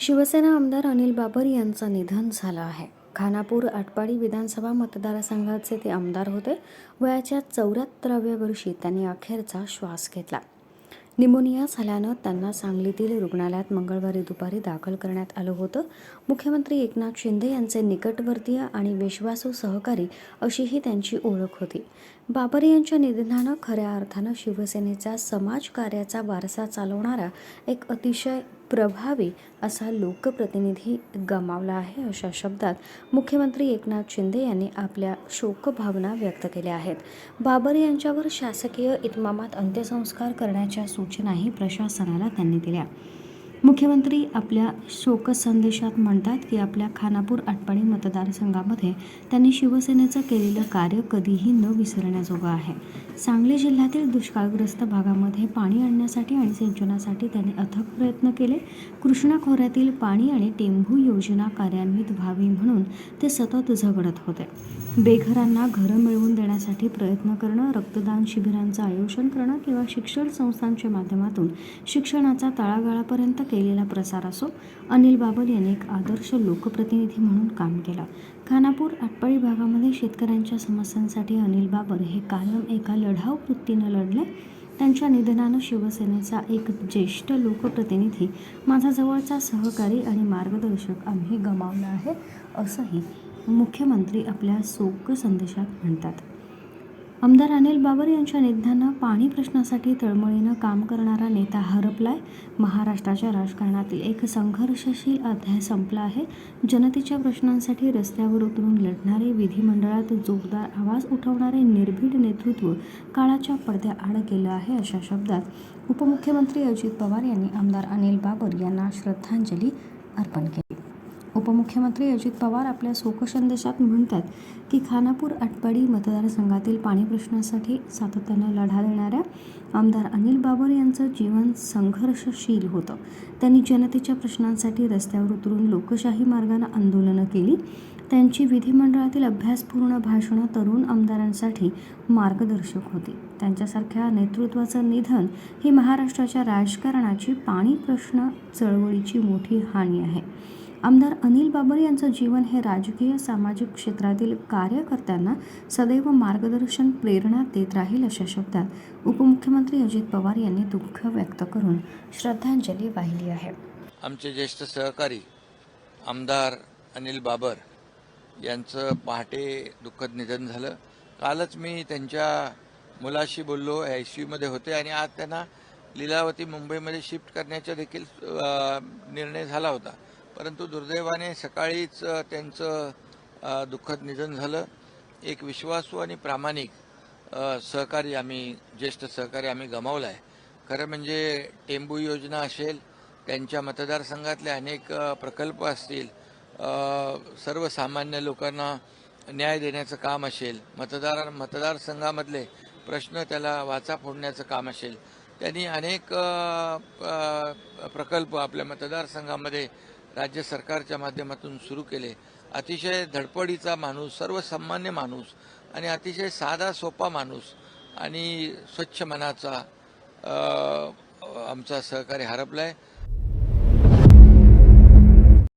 शिवसेना आमदार अनिल बाबर यांचं निधन झालं आहे. खानापूर आटपाडी विधानसभा मतदारसंघाचे ते आमदार होते. वयाच्या चौऱ्याहत्तराव्या वर्षी त्यांनी अखेरचा श्वास घेतला. निमोनिया झाल्यानं त्यांना सांगलीतील रुग्णालयात मंगळवारी दुपारी दाखल करण्यात आलं होतं. मुख्यमंत्री एकनाथ शिंदे यांचे निकटवर्तीय आणि विश्वासू सहकारी अशीही त्यांची ओळख होती. बाबर यांच्या निधनानं खऱ्या अर्थानं शिवसेनेचा समाजकार्याचा वारसा चालवणारा एक अतिशय प्रभावी असा लोकप्रतिनिधी गमावला आहे अशा शब्दात मुख्यमंत्री एकनाथ शिंदे यांनी आपल्या शोकभावना व्यक्त केल्या आहेत. बाबर यांच्यावर शासकीय इतमामात अंत्यसंस्कार करण्याच्या सूचनाही प्रशासनाला त्यांनी दिल्या. मुख्यमंत्री आपल्या शोकसंदेशात म्हणतात की आपल्या खानापूर आटपाडी मतदारसंघामध्ये त्यांनी शिवसेनेचं केलेलं कार्य कधीही न विसरण्याजोगं आहे. सांगली जिल्ह्यातील दुष्काळग्रस्त भागामध्ये पाणी आणण्यासाठी आणि सिंचनासाठी त्यांनी अथक प्रयत्न केले. कृष्णा खोऱ्यातील पाणी आणि टेंभू योजना कार्यान्वित व्हावी म्हणून ते सतत झगडत होते. बेघरांना घरं मिळवून देण्यासाठी प्रयत्न करणं रक्तदान शिबिरांचं आयोजन करणं किंवा शिक्षण संस्थांच्या माध्यमातून शिक्षणाचा तळागाळापर्यंत केलेला प्रसार असो अनिल बाबर यांनी एक आदर्श लोकप्रतिनिधी म्हणून काम केलं. खानापूर आटपाडी भागामध्ये शेतकऱ्यांच्या समस्यांसाठी अनिल बाबर हे कायम एका लढाऊ वृत्तीनं लढले. त्यांच्या निधनानं शिवसेनेचा एक ज्येष्ठ लोकप्रतिनिधी माझा जवळचा सहकारी आणि मार्गदर्शक आम्ही गमावला आहे असंही मुख्यमंत्री आपल्या शोक संदेशात म्हणतात. आमदार अनिल बाबर यांच्या निधनानं पाणी प्रश्नासाठी तळमळीनं काम करणारा नेता हरपलाय. महाराष्ट्राच्या राजकारणातील एक संघर्षशील अध्याय संपला आहे. जनतेच्या प्रश्नांसाठी रस्त्यावर उतरून लढणारे विधिमंडळात जोरदार आवाज उठवणारे निर्भीड नेतृत्व काळाच्या पडद्याआड गेलं आहे अशा शब्दात उपमुख्यमंत्री अजित पवार यांनी आमदार अनिल बाबर यांना श्रद्धांजली अर्पण केली. उपमुख्यमंत्री अजित पवार आपल्या शोकसंदेशात म्हणतात की खानापूर आटपाडी मतदारसंघातील पाणी प्रश्नासाठी सातत्यानं लढा देणाऱ्या आमदार अनिल बाबर यांचं जीवन संघर्षशील होतं. त्यांनी जनतेच्या प्रश्नांसाठी रस्त्यावर उतरून लोकशाही मार्गानं आंदोलनं केली. त्यांची विधिमंडळातील अभ्यासपूर्ण भाषणं तरुण आमदारांसाठी मार्गदर्शक होती. त्यांच्यासारख्या नेतृत्वाचं निधन ही महाराष्ट्राच्या राजकारणाची पाणी प्रश्न चळवळीची मोठी हानी आहे. आमदार अनिल बाबर यांचं जीवन हे राजकीय सामाजिक क्षेत्रातील कार्यकर्त्यांना सदैव मार्गदर्शन प्रेरणा देत राहील अशा शब्दात उपमुख्यमंत्री अजित पवार यांनी दुःख व्यक्त करून श्रद्धांजली वाहिली आहे. आमचे ज्येष्ठ सहकारी आमदार अनिल बाबर यांचं पहाटे दुःखद निधन झालं. कालच मी त्यांच्या मुलाशी बोललो आय सी यूमध्ये होते आणि आज त्यांना लीलावती मुंबईमध्ये शिफ्ट करण्याचा देखील निर्णय झाला होता. परंतु दुर्दैवाने सकाळीच त्यांचं दुःखद निधन झालं. एक विश्वासू आणि प्रामाणिक सहकारी आम्ही ज्येष्ठ सहकारी आम्ही गमावला आहे खरं म्हणजे टेंबू योजना असेल त्यांच्या मतदारसंघातले अनेक प्रकल्प असतील सर्वसामान्य लोकांना न्याय देण्याचं काम असेल मतदार मतदारसंघामधले प्रश्न त्याला वाचा फोडण्याचं काम असेल त्यांनी अनेक प्रकल्प आपल्या मतदारसंघामध्ये राज्य सरकारच्या माध्यमातून सुरू केले. अतिशय धडपडीचा माणूस सर्वसामान्य माणूस आणि अतिशय साधा सोपा माणूस आणि स्वच्छ मनाचा आमचा सहकारी हरपलाय.